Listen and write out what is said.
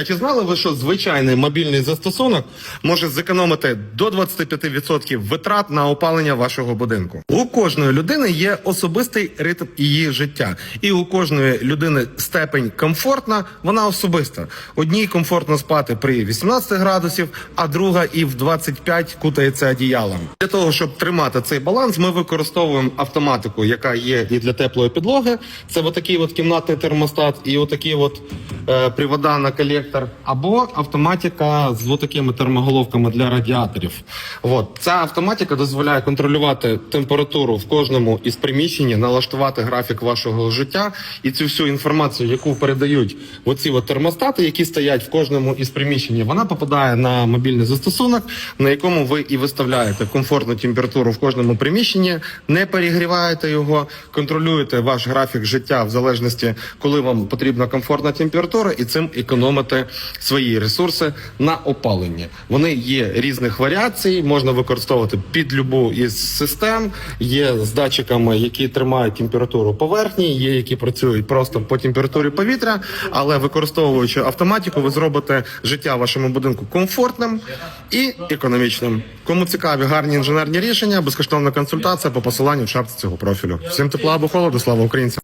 А чи знали ви, що звичайний мобільний застосунок може зекономити до 25% витрат на опалення вашого будинку? У кожної людини є особистий ритм її життя, і у кожної людини степень комфортна, вона особиста. Одній комфортно спати при 18 градусів, а друга і в 25 кутається одіялом. Для того щоб тримати цей баланс, ми використовуємо автоматику, яка є і для теплої підлоги. Це отакий от кімнатний термостат, і отакий от е, привода на колектор, або автоматика з отакими термоголовками для радіаторів. От ця автоматика дозволяє контролювати температуру в кожному із приміщень, налаштувати графік вашого життя і цю всю інформацію, яку передають оці от термостати, які стоять в кожному із приміщень, вона попадає на мобільний застосунок, на якому ви і виставляєте комфортну температуру в кожному приміщенні, не перегріваєте його, контролюєте ваш графік життя в залежності, коли вам потрібна комфортна температура, і цим економите свої ресурси на опалення. Вони є різних варіацій, можна використовувати під любу із систем. Є з датчиками, які тримають температуру поверхні, є які працюють просто по температурі повітря, але використовуючи автоматику, ви зробите життя вашому будинку комфортним і економічним. Кому цікаві гарні інженерні рішення, безкоштовна консультація по посиланню в шапці цього профілю. Всім тепла або холоду, слава українцям!